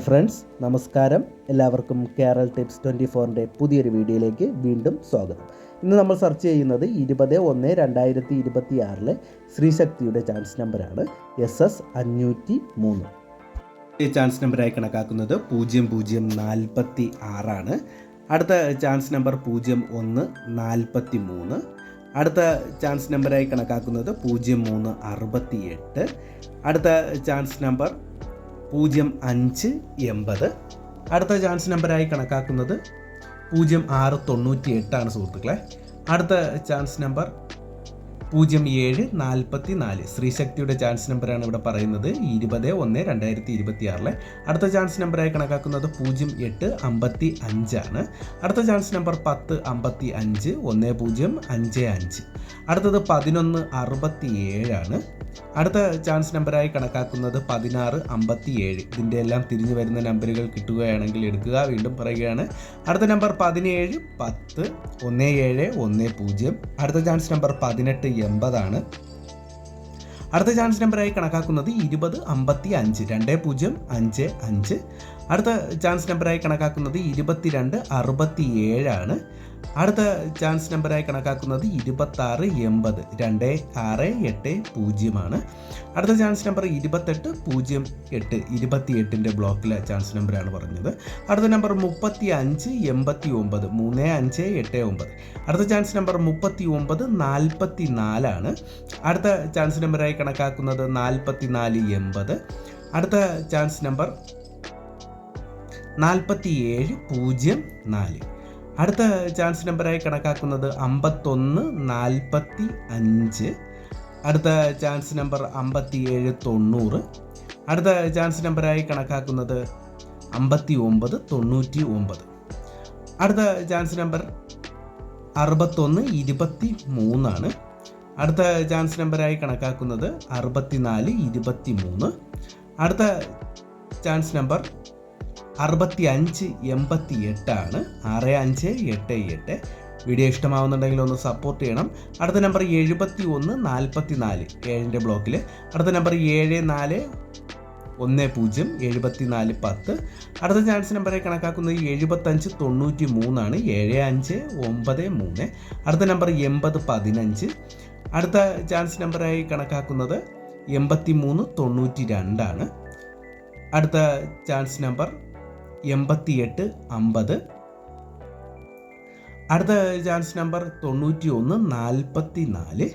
Friends നമസ്കാരം. എല്ലാവർക്കും Kerala tips twenty ഫോറിന്റെ പുതിയൊരു വീഡിയോയിലേക്ക് വീണ്ടും സ്വാഗതം. ഇന്ന് നമ്മൾ സെർച്ച് ചെയ്യുന്നത് ഇരുപത് ഒന്ന് രണ്ടായിരത്തി ഇരുപത്തി ആറിലെ ശ്രീശക്തിയുടെ ചാൻസ് നമ്പറാണ് എസ് എസ് അഞ്ഞൂറ്റി മൂന്ന്. ഈ ചാൻസ് നമ്പറായി കണക്കാക്കുന്നത് പൂജ്യം പൂജ്യം നാൽപ്പത്തി ആറാണ്. അടുത്ത ചാൻസ് നമ്പർ പൂജ്യം ഒന്ന് നാൽപ്പത്തി മൂന്ന്. അടുത്ത ചാൻസ് നമ്പറായി കണക്കാക്കുന്നത് പൂജ്യം മൂന്ന് അറുപത്തി എട്ട് അടുത്ത ചാൻസ് നമ്പർ പൂജ്യം അഞ്ച് എൺപത്. അടുത്ത ചാൻസ് നമ്പറായി കണക്കാക്കുന്നത് പൂജ്യം ആറ് തൊണ്ണൂറ്റി എട്ടാണ് സുഹൃത്തുക്കളെ. അടുത്ത ചാൻസ് നമ്പർ പൂജ്യം ഏഴ് നാൽപ്പത്തി നാല് ശ്രീശക്തിയുടെ ചാൻസ് നമ്പറാണ് ഇവിടെ പറയുന്നത് ഇരുപത് ഒന്ന് രണ്ടായിരത്തി ഇരുപത്തി ആറിലെ അടുത്ത ചാൻസ് നമ്പറായി കണക്കാക്കുന്നത് പൂജ്യം എട്ട് അമ്പത്തി അഞ്ചാണ് അടുത്ത ചാൻസ് നമ്പർ പത്ത് അമ്പത്തി അഞ്ച് ഒന്ന് പൂജ്യം അഞ്ച് അഞ്ച്. അടുത്തത് പതിനൊന്ന് അറുപത്തി ഏഴാണ് അടുത്ത ചാൻസ് നമ്പറായി കണക്കാക്കുന്നത് പതിനാറ് അമ്പത്തി ഏഴ് ഇതിന്റെ എല്ലാം തിരിഞ്ഞു വരുന്ന നമ്പറുകൾ കിട്ടുകയാണെങ്കിൽ എടുക്കുക. വീണ്ടും പറയുകയാണ്. അടുത്ത നമ്പർ പതിനേഴ് പത്ത് ഒന്ന് ഏഴ് ഒന്ന് പൂജ്യം. അടുത്ത ചാൻസ് നമ്പർ പതിനെട്ട് എൺപതാണ്. അടുത്ത ചാൻസ് നമ്പറായി കണക്കാക്കുന്നത് ഇരുപത് അമ്പത്തി അഞ്ച് രണ്ട് പൂജ്യം അഞ്ച് അഞ്ച്. അടുത്ത ചാൻസ് നമ്പറായി കണക്കാക്കുന്നത് ഇരുപത്തിരണ്ട് അറുപത്തി ഏഴാണ് അടുത്ത ചാൻസ് നമ്പറായി കണക്കാക്കുന്നത് ഇരുപത്താറ് എൺപത്. രണ്ട് ആറ് എട്ട് പൂജ്യമാണ്. അടുത്ത ചാൻസ് നമ്പർ ഇരുപത്തെട്ട് പൂജ്യം എട്ട്. ഇരുപത്തി എട്ടിന്റെ ബ്ലോക്കിലെ ചാൻസ് നമ്പറാണ് പറഞ്ഞത്. അടുത്ത നമ്പർ മുപ്പത്തി അഞ്ച് എൺപത്തി ഒമ്പത് മൂന്ന് അഞ്ച് എട്ട് ഒമ്പത്. അടുത്ത ചാൻസ് നമ്പർ മുപ്പത്തി ഒമ്പത് നാൽപ്പത്തി നാലാണ് അടുത്ത ചാൻസ് നമ്പറായി കണക്കാക്കുന്നത് നാൽപ്പത്തി നാല് എൺപത്. അടുത്ത ചാൻസ് നമ്പർ നാൽപ്പത്തി ഏഴ് പൂജ്യം നാല്. അടുത്ത ചാൻസ് നമ്പറായി കണക്കാക്കുന്നത് അമ്പത്തൊന്ന് നാൽപ്പത്തി അഞ്ച്. അടുത്ത ചാൻസ് നമ്പർ അമ്പത്തി ഏഴ് തൊണ്ണൂറ്. അടുത്ത ചാൻസ് നമ്പറായി കണക്കാക്കുന്നത് അമ്പത്തി ഒമ്പത് തൊണ്ണൂറ്റി ഒമ്പത് അടുത്ത ചാൻസ് നമ്പർ അറുപത്തൊന്ന് ഇരുപത്തി മൂന്നാണ് അടുത്ത ചാൻസ് നമ്പറായി കണക്കാക്കുന്നത് അറുപത്തിനാല് ഇരുപത്തി മൂന്ന് അടുത്ത ചാൻസ് നമ്പർ അറുപത്തി അഞ്ച് എൺപത്തി എട്ടാണ് ആറ് അഞ്ച് എട്ട് എട്ട്. വീഡിയോ ഇഷ്ടമാവുന്നുണ്ടെങ്കിൽ ഒന്ന് സപ്പോർട്ട് ചെയ്യണം. അടുത്ത നമ്പർ എഴുപത്തി ഒന്ന് നാൽപ്പത്തി നാല് ഏഴിന്റെ ബ്ലോക്കിൽ അടുത്ത നമ്പർ ഏഴ് നാല് ഒന്ന് പൂജ്യം എഴുപത്തി നാല് പത്ത്. അടുത്ത ചാൻസ് നമ്പറെ കണക്കാക്കുന്നത് എഴുപത്തഞ്ച് തൊണ്ണൂറ്റി മൂന്നാണ് ഏഴ് അഞ്ച് ഒമ്പത് മൂന്ന്. അടുത്ത നമ്പർ എൺപത് പതിനഞ്ച്. അടുത്ത ചാൻസ് നമ്പറായി കണക്കാക്കുന്നത് എൺപത്തി മൂന്ന് തൊണ്ണൂറ്റി രണ്ടാണ് അടുത്ത ചാൻസ് നമ്പർ എൺപത്തിയെട്ട് അമ്പത്. അടുത്ത ചാൻസ് നമ്പർ തൊണ്ണൂറ്റി ഒന്ന് നാൽപ്പത്തി നാല്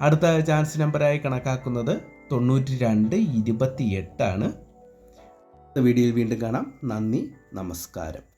അടുത്ത ചാൻസ് നമ്പറായി കണക്കാക്കുന്നത് തൊണ്ണൂറ്റി രണ്ട് ഇരുപത്തി എട്ടാണ് വീഡിയോയിൽ വീണ്ടും കാണാം. നന്ദി നമസ്കാരം.